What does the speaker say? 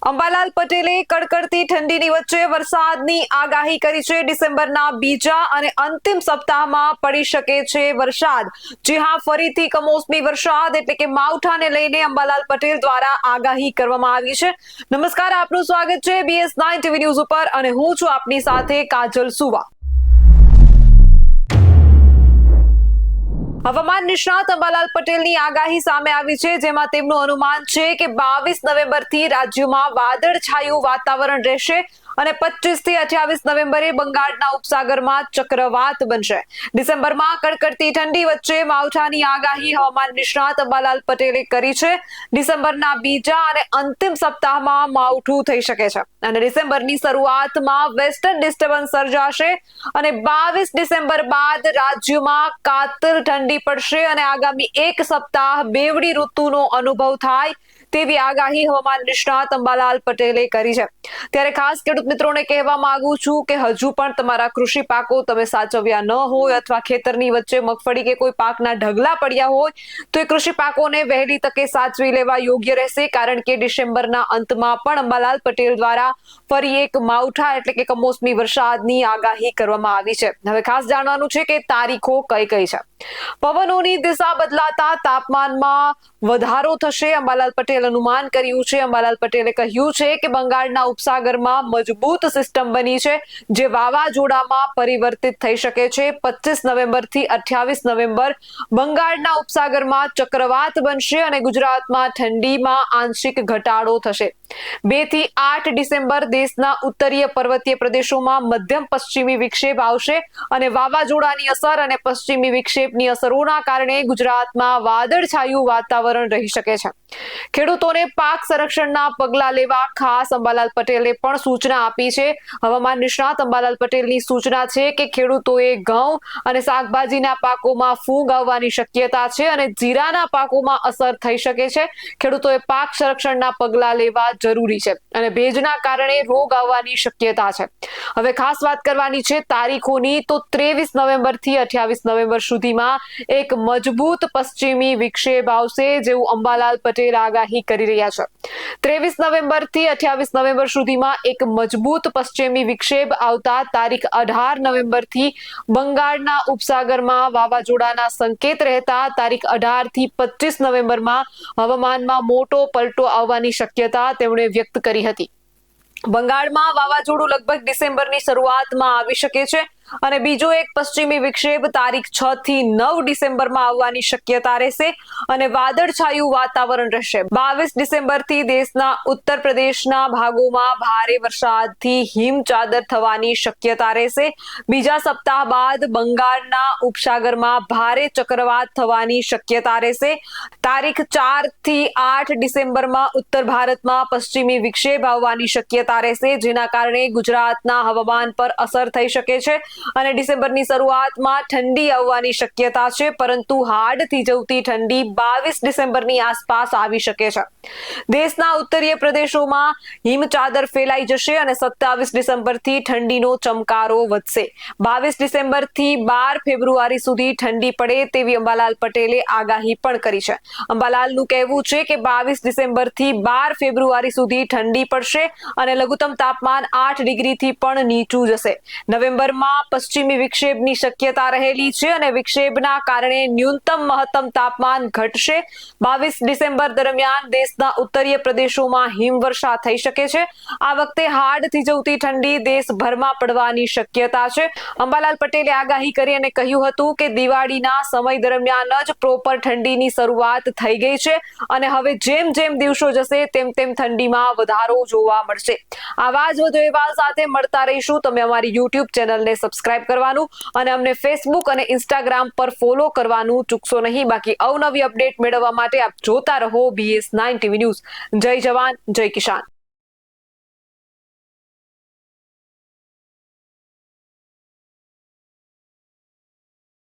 અંબાલાલ પટેલે કડકડતી ઠંડીની વચ્ચે વરસાદની આગાહી કરી છે. ડિસેમ્બરના બીજા અને અંતિમ સપ્તાહમાં પડી શકે છે વરસાદ. જી હા, ફરીથી કમોસમી વરસાદ એટલે કે માવઠાને લઈને અંબાલાલ પટેલ દ્વારા આગાહી કરવામાં આવી છે. નમસ્કાર, આપનું સ્વાગત છે બીએસ નાઇન ટીવી ન્યૂઝ ઉપર અને હું છું આપની સાથે કાજલ સુવા. હવામાન નિષ્ણાત અંબાલાલ પટેલની આગાહી સામે આવી છે, જેમાં તેમનું અનુમાન છે કે બાવીસ નવેમ્બરથી રાજ્યમાં વાદળછાયું વાતાવરણ રહેશે. અને પચીસથી અઠ્યાવીસ નવેમ્બરે બંગાળના ઉપસાગરમાં ચક્રવાત બનશે. ડિસેમ્બરમાં કડકડતી ઠંડી વચ્ચે માવઠાની આગાહી હવામાન નિષ્ણાત અંબાલાલ પટેલે કરી છે. ડિસેમ્બરના બીજા અને અંતિમ સપ્તાહમાં માવઠું થઈ શકે છે. અને ડિસેમ્બરની શરૂઆતમાં વેસ્ટર્ન ડિસ્ટર્બન્સ સર્જાશે અને બાવીસ ડિસેમ્બર બાદ રાજ્યમાં કાતર ઠંડી પડશે અને આગામી એક સપ્તાહ બેવડી ઋતુનો અનુભવ થાય તેવી આગાહી હવામાન નિષ્ણાત અંબાલાલ પટેલે કરી છે. ત્યારે ખાસ ખેડૂત મિત્રોને કહેવા માંગુ છું કે હજુ પણ તમારા કૃષિ પાકો તમે સાચવ્યા ન હોય અથવા ખેતરની વચ્ચે મગફળી કે કોઈ પાકના ઢગલા પડ્યા હોય, તો એ કૃષિ પાકોને વહેલી તકે સાચવી લેવા યોગ્ય રહેશે, કારણ કે ડિસેમ્બરના અંતમાં પણ અંબાલાલ પટેલ દ્વારા ફરી એક માવઠા એટલે કે કમોસમી વરસાદની આગાહી કરવામાં આવી છે. હવે ખાસ જાણવાનું છે કે તારીખો કઈ કઈ છે. પવનોની દિશા બદલાતા તાપમાનમાં વધારો થશે. અંબાલાલ પટેલ અનુમાન કર્યું છે. અંબાલાલ પટેલે કહ્યું છે કે બંગાળના ઉપસાગરમાં મજબૂત સિસ્ટમ બની છે, જે વાવાઝોડામાં પરિવર્તિત થઈ શકે છે. પચીસ નવેમ્બરથી અઠ્યાવીસ નવેમ્બર બંગાળના ઉપસાગરમાં ચક્રવાત બનશે અને ગુજરાતમાં ઠંડીમાં આંશિક ઘટાડો થશે. બેથી આઠ ડિસેમ્બર દેશના ઉત્તરીય પર્વતીય પ્રદેશોમાં મધ્યમ પશ્ચિમી વિક્ષેપ આવશે અને વાવાઝોડાની અસર અને પશ્ચિમી વિક્ષેપની અસરોના કારણે ગુજરાતમાં વાદળછાયું વાતાવરણ રહી શકે છે. ખેડૂતોને પાક સંરક્ષણના પગલા લેવા ખાસ અંબાલાલ પટેલે પણ સૂચના આપી છે. હવામાન નિષ્ણાત અંબાલાલ પટેલની સૂચના છે કે ખેડૂતોએ ઘઉં અને શાકભાજીના પાકોમાં ફૂગ આવવાની શક્યતા છે અને જીરાના પાકોમાં અસર થઈ શકે છે. ખેડૂતોએ પાક સંરક્ષણના પગલા લેવા જરૂરી છે અને ભેજના કારણે રોગ આવવાની શક્યતા છે. હવે ખાસ વાત કરવાની છે તારીખોની તો ત્રેવીસ નવેમ્બરથી અઠ્યાવીસ નવેમ્બર સુધીમાં એક મજબૂત પશ્ચિમી વિક્ષેપ આવશે જેવું અંબાલાલ પટેલ આગાહી કરી રહ્યા છે. ત્રેવીસ નવેમ્બરથી અઠ્યાવીસ નવેમ્બર સુધીમાં એક મજબૂત પશ્ચિમી વિક્ષેપ આવતા તારીખ અઢાર નવેમ્બરથી બંગાળના ઉપસાગરમાં વાવાઝોડાના સંકેત રહેતા તારીખ અઢારથી પચીસ નવેમ્બરમાં હવામાનમાં મોટો પલટો આવવાની શક્યતા તેમણે વ્યક્ત કરી હતી. બંગાળમાં વાવાઝોડું લગભગ ડિસેમ્બરની શરૂઆતમાં આવી શકે છે. અને બીજો એક પશ્ચિમી વિક્ષેપ, તારીખ છ થી નવ ડિસેમ્બરમાં આવવાની શક્યતા રહેશે અને વાદળછાયું વાતાવરણ રહેશે. બાવીસ ડિસેમ્બરથી દેશના ઉત્તર પ્રદેશના ભાગોમાં ભારે વરસાદથી હિમચાદર થવાની શક્યતા રહેશે. બીજા સપ્તાહ બાદ બંગાળના ઉપસાગરમાં ભારે ચક્રવાત થવાની શક્યતા રહેશે. તારીખ ચારથી આઠ ડિસેમ્બરમાં ઉત્તર ભારતમાં પશ્ચિમી વિક્ષેપ આવવાની શક્યતા રહેશે, જેના કારણે ગુજરાતના હવામાન પર અસર થઈ શકે છે. અને ડિસેમ્બરની શરૂઆતમાં ઠંડી આવવાની શક્યતા છે, પરંતુ હાડ થીજવતી ઠંડી બાવીસ ડિસેમ્બરની આસપાસ આવી શકે છે. દેશના ઉત્તરીય પ્રદેશોમાં હિમચાદર ફેલાઈ જશે અને સત્તાવીસ ડિસેમ્બરથી ઠંડીનો ચમકારો વધશે. બાવીસ ડિસેમ્બરથી બાર ફેબ્રુઆરી સુધી ઠંડી પડે તેવી અંબાલાલ પટેલે આગાહી પણ કરી છે. અંબાલાલનું કહેવું છે કે બાવીસ ડિસેમ્બરથી બાર ફેબ્રુઆરી સુધી ઠંડી પડશે અને લઘુત્તમ તાપમાન આઠ ડિગ્રીથી પણ નીચું જશે. નવેમ્બરમાં પશ્ચિમી વિક્ષેપની શક્યતા રહેલી છે અને વિક્ષેપના કારણે ન્યૂનતમ મહત્તમ તાપમાન ઘટશે. બાવીસ ડિસેમ્બર દરમિયાન દેશના ઉત્તરીય પ્રદેશોમાં હિમવર્ષા થઈ શકે છે. આ વખતે હાડ થીજવતી ઠંડી દેશભરમાં પડવાની શક્યતા છે. અંબાલાલ પટેલે આગાહી કરી અને કહ્યું હતું કે દિવાળીના સમય દરમિયાન જ પ્રોપર ઠંડીની શરૂઆત થઈ ગઈ છે અને હવે જેમ જેમ દિવસો જશે તેમ તેમ ઠંડીમાં વધારો જોવા મળશે. આવા જ વધુ એવા સાથે મળતા રહીશું. તમે અમારી યુટ્યુબ ચેનલને સબસ્ક્રાઇબ કરવાનું અને અમને ફેસબુક અને ઇન્સ્ટાગ્રામ પર ફોલો કરવાનું ચૂકશો નહીં. બાકી અવનવી અપડેટ મેળવવા માટે આપ જોતા રહો બીએસ નાઇન ટીવી ન્યૂઝ જય જવાન, જય કિસાન.